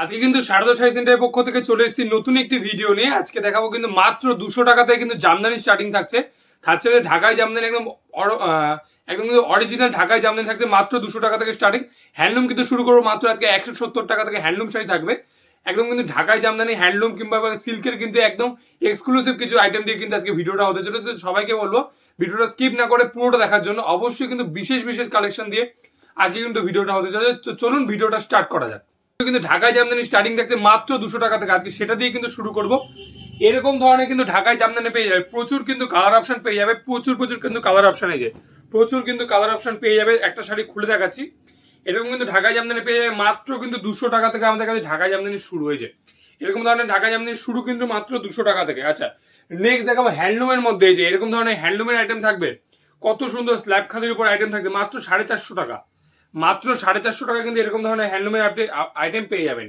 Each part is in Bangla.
আজকে কিন্তু শারদা শাড়ি সেন্টারের পক্ষ থেকে চলে এসেছি নতুন একটি ভিডিও নিয়ে। আজকে দেখাবো কিন্তু মাত্র দুশো টাকাতে কিন্তু জামদানি স্টার্টিং থাকছে। থাকছে ঢাকায় জামদানি একদম একদম কিন্তু অরিজিনাল ঢাকায় জামদানি থাকছে মাত্র দুশো টাকা থেকে স্টার্টিং হ্যান্ডলুম কিন্তু শুরু করব মাত্র আজকে একশো সত্তর টাকা থেকে হ্যান্ডলুম শাড়ি থাকবে। একদম কিন্তু ঢাকায় জামদানি হ্যান্ডলুম কিংবা সিল্কের কিন্তু একদম এক্সক্লুসিভ কিছু আইটেম দিয়ে কিন্তু আজকে ভিডিওটা হতে চলে তো সবাইকে বলব ভিডিওটা স্কিপ না করে পুরোটা দেখার জন্য অবশ্যই কিন্তু বিশেষ বিশেষ কালেকশন দিয়ে আজকে কিন্তু ভিডিওটা হতে চলে তো চলুন ভিডিওটা স্টার্ট করা যাক। কিন্তু ঢাকায় জামদানি স্টার্টিং থাকছে মাত্র দুশো টাকা থেকে। আজকে সেটা দিয়ে কিন্তু শুরু করব। এরকম ধরনের কিন্তু ঢাকায় জামদানি পেয়ে যাবে। প্রচুর কিন্তু কালার অপশন পেয়ে যাবে। প্রচুর প্রচুর কিন্তু কালার অপশন এই প্রচুর কিন্তু কালার অপশন পেয়ে যাবে। একটা শাড়ি খুলে দেখাচ্ছি। এরকম কিন্তু ঢাকায় জামদানি পেয়ে যাবে। মাত্র কিন্তু দুশো টাকা থেকে আমাদের কাছে ঢাকায় জামদানি শুরু হয়েছে। এরকম ধরনের ঢাকায় জামদানি শুরু কিন্তু মাত্র দুশো টাকা থেকে। আচ্ছা নেক্সট দেখাবো হ্যান্ডলুমের মধ্যে এরকম ধরনের হ্যান্ডলুমের আইটেম থাকবে। কত সুন্দর স্ল্যাব খাদির উপর আইটেম থাকবে মাত্র সাড়ে চারশো টাকা। মাত্র সাড়ে চারশো টাকা কিন্তু এরকম ধরনের হ্যান্ডলুমের আইটেম পেয়ে যাবেন।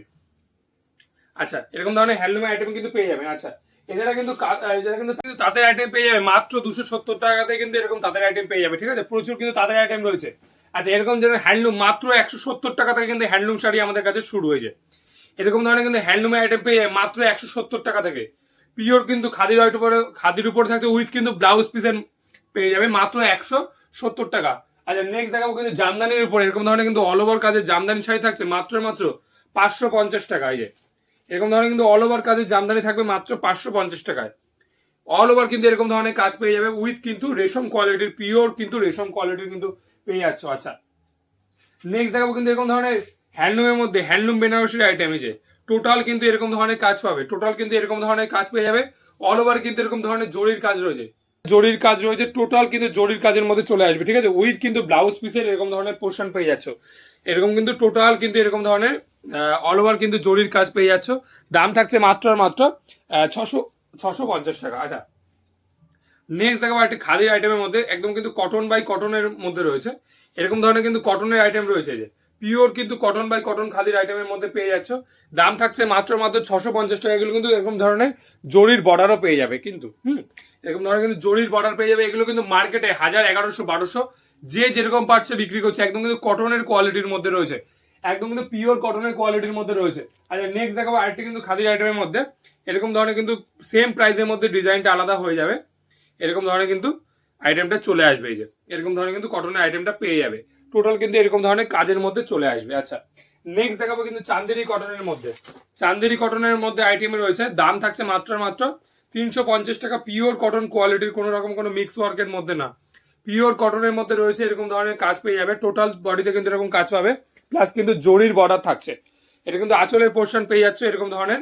আচ্ছা এরকম ধরনের হ্যান্ডলুমের আইটেম কিন্তু পেয়ে যাবেন। আচ্ছা এছাড়া কিন্তু এছাড়া কিন্তু তাদের আইটেম পেয়ে যাবে মাত্র দুশো সত্তর টাকাতে কিন্তু এরকম তাদের আইটেম পেয়ে যাবে, ঠিক আছে? প্রচুর কিন্তু তাদের আইটেম রয়েছে। আচ্ছা এরকম যেন হ্যান্ডলুম মাত্র একশো সত্তর টাকা থেকে কিন্তু হ্যান্ডলুম শাড়ি আমাদের কাছে শুরু হয়েছে। এরকম ধরনের কিন্তু হ্যান্ডলুমের আইটেম পেয়ে যাবে মাত্র একশো সত্তর টাকা থেকে। পিওর কিন্তু খাদির উপরে খাদির উপরে থাকছে উইথ কিন্তু ব্লাউজ পিসের পেয়ে যাবে মাত্র একশো সত্তর টাকা। আচ্ছা নেক্সট দেখাবো কিন্তু জামদানির উপর। এরকম ধরনের কিন্তু অল ওভার কাজের জামদানি শাড়ি থাকছে মাত্র মাত্র পাঁচশো পঞ্চাশ টাকা যে। এরকম ধরনের কিন্তু অল ওভার কাজের জামদানি থাকবে মাত্র পাঁচশো পঞ্চাশ টাকায়। অল ওভার কিন্তু এরকম ধরনের কাজ পেয়ে যাবে উইথ কিন্তু রেশম কোয়ালিটির পিওর কিন্তু রেশম কোয়ালিটির কিন্তু পেয়ে যাচ্ছ। আচ্ছা নেক্সট দেখাবো কিন্তু এরকম ধরনের হ্যান্ডলুমের মধ্যে, হ্যান্ডলুম বেনারসির আইটেম যে। টোটাল কিন্তু এরকম ধরনের কাজ পাবে। টোটাল কিন্তু এরকম ধরনের কাজ পেয়ে যাবে। অল ওভার কিন্তু এরকম ধরনের জরির কাজ রয়েছে। জরির কাজ রয়েছে টোটাল কিন্তু জরির কাজের মধ্যে চলে আসবে, ঠিক আছে? উইথ কিন্তু ব্লাউজ পিসের এরকম ধরনের পোর্শন পেয়ে যাচ্ছ। এরকম কিন্তু টোটাল কিন্তু এরকম ধরনের অল ওভার কিন্তু জরির কাজ পেয়ে যাচ্ছ। দাম থাকছে মাত্র আর মাত্র ছশো ছশো পঞ্চাশ টাকা। আচ্ছা নেক্সট দেখাবো একটা খাদির আইটেমের মধ্যে, একদম কিন্তু কটন বাই কটনের মধ্যে রয়েছে। এরকম ধরনের কিন্তু কটনের আইটেম রয়েছে যে। পিওর কিন্তু কটন বাই কটন খাদির আইটেমের মধ্যে পেয়ে যাচ্ছ। দাম থাকছে মাত্র মাত্র ছশো পঞ্চাশ টাকা। এগুলো কিন্তু এরকম ধরনের জরির বর্ডারও পেয়ে যাবে কিন্তু, হুম? এরকম ধরনের কিন্তু জরির বর্ডার পেয়ে যাবে। এগুলো কিন্তু মার্কেটে হাজার এগারোশো, বারোশো, যে যেরকম পারছে বিক্রি করছে। একদম কিন্তু কটনের কোয়ালিটির মধ্যে রয়েছে। একদম কিন্তু পিওর কটনের কোয়ালিটির মধ্যে রয়েছে। আচ্ছা নেক্সট দেখাবো আরেকটি কিন্তু খাদির আইটেমের মধ্যে। এরকম ধরনের কিন্তু সেম প্রাইসের মধ্যে ডিজাইনটা আলাদা হয়ে যাবে। এরকম ধরনের কিন্তু আইটেমটা চলে আসবে এই যে। এরকম ধরনের কিন্তু কটনের আইটেমটা পেয়ে যাবে। টোটাল কিন্তু এরকম ধরনের কাজের মধ্যে চলে আসবে। আচ্ছা নেক্সট দেখাবো কিন্তু চান্দেরি কটনের মধ্যে। চান্দেরি কটনের মধ্যে আইটেম রয়েছে, দাম থাকছে মাত্র মাত্র তিনশো পঞ্চাশ টাকা। পিওর কটন কোয়ালিটির কোনো রকম কোনো মিক্স ওয়ার্কের মধ্যে না। পিওর কটনের মধ্যে রয়েছে এরকম ধরনের কাজ পেয়ে যাবে। টোটাল বডিতে কিন্তু এরকম কাজ পাবে। প্লাস কিন্তু জরির বর্ডার থাকছে। এটা কিন্তু আঁচলের পোর্শন পেয়ে যাচ্ছে এরকম ধরনের।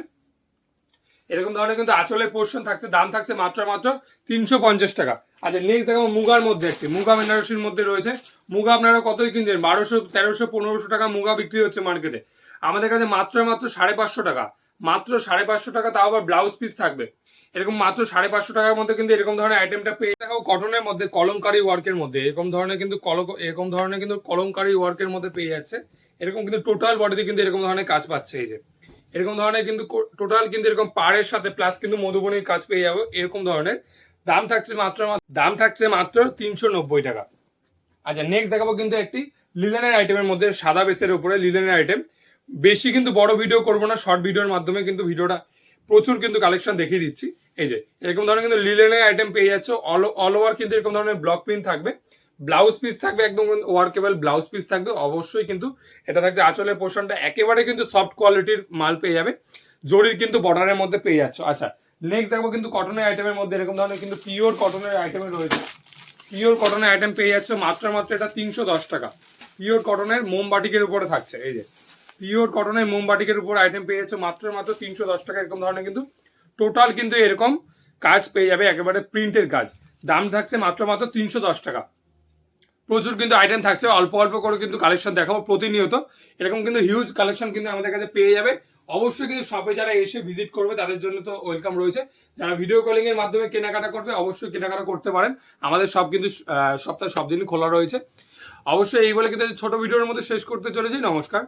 এরকম ধরনের কিন্তু আঁচলের পোর্শন থাকছে, দাম থাকছে মাত্র মাত্র তিনশো পঞ্চাশ টাকা। আচ্ছা নেক্সট দেখাবো মুগার মধ্যে একটি। মুগা বেনারসির মধ্যে রয়েছে। মুগা আপনারা কতই কিনছেন বারোশো, তেরোশো, পনেরোশো টাকা মুগা বিক্রি হচ্ছে মার্কেটে আমাদের কাছে মাত্র মাত্র সাড়ে পাঁচশো টাকা। মাত্র সাড়ে পাঁচশো টাকা, তাও আবার ব্লাউজ পিস থাকবে। এরকম মাত্র সাড়ে পাঁচশো টাকার মধ্যে কিন্তু এরকম ধরনের আইটেমটা পেয়ে দেখাবো কটনের মধ্যে, কলমকারী ওয়ার্কের মধ্যে। এরকম ধরনের কিন্তু কলক, এরকম ধরনের কিন্তু কলমকারী ওয়ার্কের মধ্যে পেয়ে যাচ্ছে। এরকম কিন্তু টোটাল বডিতে কিন্তু এরকম ধরনের কাজ পাচ্ছে এই যে। এরকম ধরনের কিন্তু টোটাল কিন্তু এরকম পাড়ের সাথে প্লাস কিন্তু মধুবনির কাজ পেয়ে যাব, এরকম ধরনের। দাম থাকছে মাত্র দাম থাকছে মাত্র তিনশো নব্বই টাকা। আচ্ছা নেক্সট দেখাবো কিন্তু একটি লিলেনের আইটেমের মধ্যে, সাদা বেসের উপরে লিলেনের আইটেম বেশি কিন্তু বড় ভিডিও করব না শর্ট ভিডিওর মাধ্যমে কিন্তু ভিডিওটা প্রচুর কিন্তু কালেকশন দেখিয়ে দিচ্ছি। এই যে, এরকম ধরনের কিন্তু লিলেনের আইটেম পেয়ে যাচ্ছ অল অল ওভার কিন্তু এরকম ধরনের ব্লক প্রিন্ট থাকবে। ব্লাউজ পিস থাকবে একদম ওয়ার্কেবল ব্লাউজ পিস থাকবে, অবশ্যই কিন্তু এটা থাকছে আঁচলের পোর্শনটা একেবারে কিন্তু সফট কোয়ালিটির মাল পেয়ে যাবে। জরির কিন্তু বর্ডারের মধ্যে পেয়ে যাচ্ছ। আচ্ছা নেক্সট দেখব কিন্তু কটনের আইটেমের মধ্যে এরকম ধরনের কিন্তু পিওর কটনের আইটেমে রয়েছে। পিওর কটনের আইটেম পেয়ে যাচ্ছে, মাত্র মাত্র এটা তিনশো দশ টাকা। পিওর কটনের মোমবাটিকের উপরে থাকছে, এই যে। পিওর কটনের মোমবাটিকের উপর আইটেম পেয়ে যাচ্ছে, মাত্র মাত্র তিনশো দশ টাকা, এরকম ধরনের কিন্তু টোটাল কিন্তু এরকম কাজ পেয়ে যাবে, একেবারে প্রিন্টের কাজ। দাম থাকছে মাত্র মাত্র তিনশো দশ টাকা। প্রচুর কিন্তু আইটেম থাকছে, অল্প অল্প করে কিন্তু কালেকশন দেখাবো প্রতিনিয়ত। এরকম কিন্তু হিউজ কালেকশন কিন্তু আমাদের কাছে পেয়ে যাবে। অবশ্যই কিন্তু শপে যারা এসে ভিজিট করবে, তাদের জন্য তো ওয়েলকাম রয়েছে। যারা ভিডিও কলিং এর মাধ্যমে কেনাকাটা করবে, অবশ্যই কেনাকাটা করতে পারেন। আমাদের সব কিন্তু সপ্তাহে সব দিনই খোলা রয়েছে। অবশ্যই এই বলে কিন্তু ছোট ভিডিওর মধ্যে শেষ করতে চলেছি। নমস্কার।